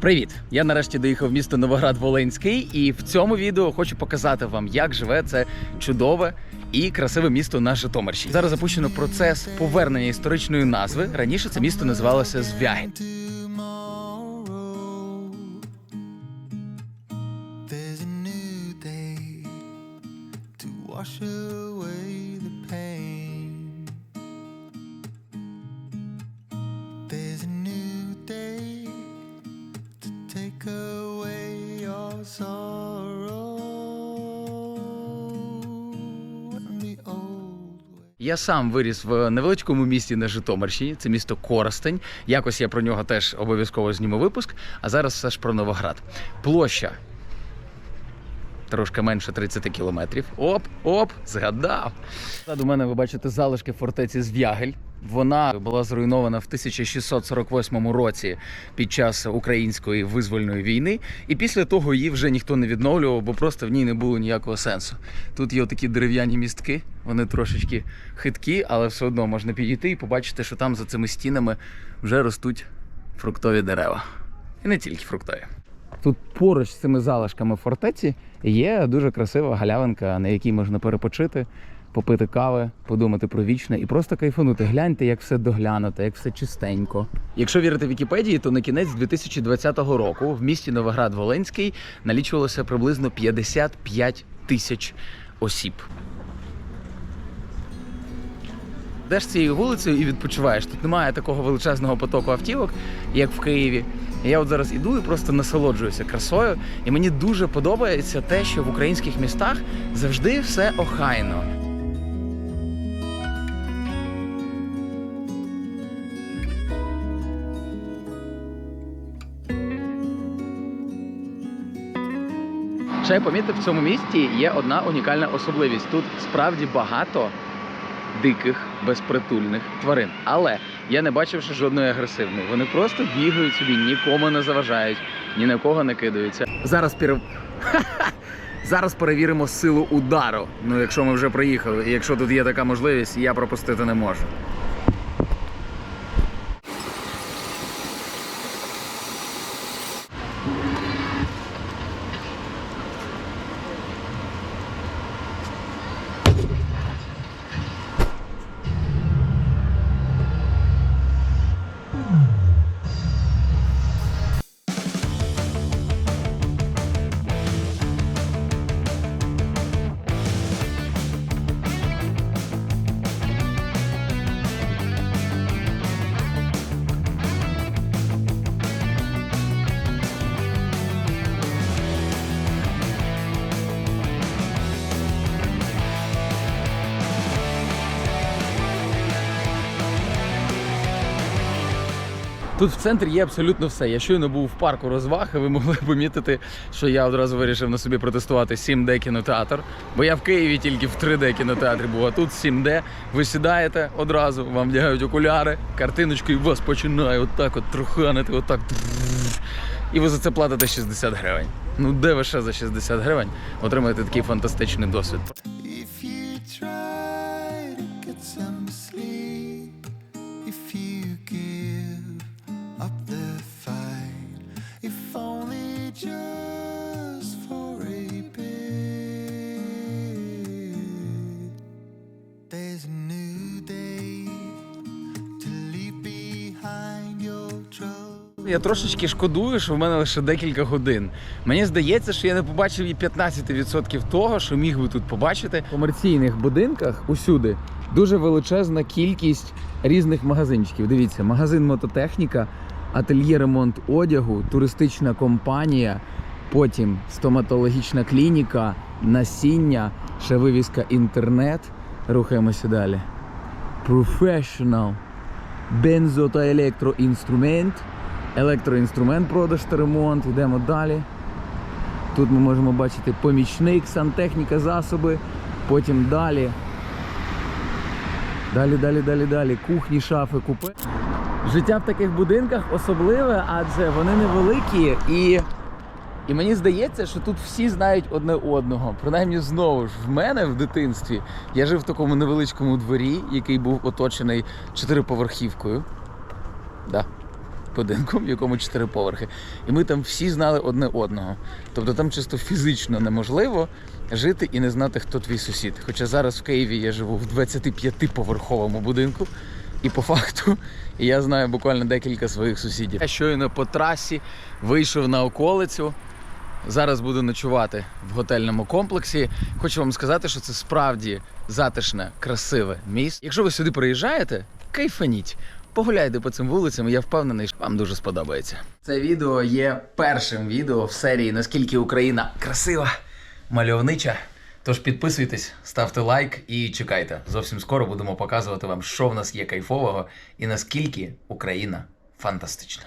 Привіт! Я нарешті доїхав місто Новоград Волинський, і в цьому відео хочу показати вам, як живе це чудове і красиве місто на Житомирщині. Зараз запущено процес повернення історичної назви. Раніше це місто називалося Звягін. wash away the pain. Я сам виріс в невеличкому місті на Житомирщині. Це місто Коростень. Якось я про нього теж обов'язково зніму випуск. А зараз все ж про Новоград. Площа. Трошки менше 30 кілометрів. Оп, оп, згадав. У мене ви бачите залишки фортеці Звягель. Вона була зруйнована в 1648 році під час української визвольної війни, і після того її вже ніхто не відновлював, бо просто в ній не було ніякого сенсу. Тут є такі дерев'яні містки, вони трошечки хиткі, але все одно можна підійти і побачити, що там за цими стінами вже ростуть фруктові дерева. І не тільки фруктові. Тут поруч з цими залишками фортеці є дуже красива галявинка, на якій можна перепочити, попити кави, подумати про вічне і просто кайфанути. Гляньте, як все доглянуто, як все чистенько. Якщо вірити Вікіпедії, то на кінець 2020 року в місті Новоград Волинський налічувалося приблизно 55 тисяч осіб. Йдеш цією вулицею і відпочиваєш. Тут немає такого величезного потоку автівок, як в Києві. Я от зараз іду і просто насолоджуюся красою. І мені дуже подобається те, що в українських містах завжди все охайно. Ще помітив, в цьому місті є одна унікальна особливість. Тут справді багато диких, безпритульних тварин. Але я не бачив ще жодної агресивної. Вони просто бігають собі, нікому не заважають, ні на кого не кидаються. Зараз пір... Зараз перевіримо силу удару. Ну, якщо ми вже приїхали, і якщо тут є така можливість, я пропустити не можу. Тут в центрі є абсолютно все. Я щойно був в парку розваг, і ви могли помітити, що я одразу вирішив на собі протестувати 7D кінотеатр. Бо я в Києві тільки в 3D кінотеатрі був, а тут 7D. Ви сідаєте одразу, вам вдягають окуляри, картиночку, і вас починає отак от труханити, отак. І ви за це платите 60 гривень. Ну де ви ще за 60 гривень отримаєте такий фантастичний досвід? Я трошечки шкодую, що в мене лише декілька годин. Мені здається, що я не побачив і 15% того, що міг би тут побачити. В комерційних будинках усюди дуже величезна кількість різних магазинчиків. Дивіться, магазин мототехніка, ательє ремонт одягу, туристична компанія, потім стоматологічна клініка, насіння, ще вивіска інтернет. Рухаємося далі. Professional бензо та електроінструмент, електроінструмент, продаж та ремонт. Йдемо далі. Тут ми можемо бачити помічник, сантехніка, засоби. Потім далі. Далі, далі, далі, далі. Кухні, шафи, купе. Життя в таких будинках особливе, адже вони невеликі і. І мені здається, що тут всі знають одне одного. Принаймні, знову ж, в мене в дитинстві я жив в такому невеличкому дворі, який був оточений чотириповерхівкою. Да. Будинку, в якому чотири поверхи. І ми там всі знали одне одного. Тобто там чисто фізично неможливо жити і не знати, хто твій сусід. Хоча зараз в Києві я живу в 25-поверховому будинку, і по факту я знаю буквально декілька своїх сусідів. Я щойно по трасі вийшов на околицю. Зараз буду ночувати в готельному комплексі. Хочу вам сказати, що це справді затишне, красиве місце. Якщо ви сюди приїжджаєте, кайфаніть. Погуляйте по цим вулицям, я впевнений, що вам дуже сподобається. Це відео є першим відео в серії Наскільки Україна красива, мальовнича. Тож підписуйтесь, ставте лайк і чекайте. Зовсім скоро будемо показувати вам, що в нас є кайфового і наскільки Україна фантастична.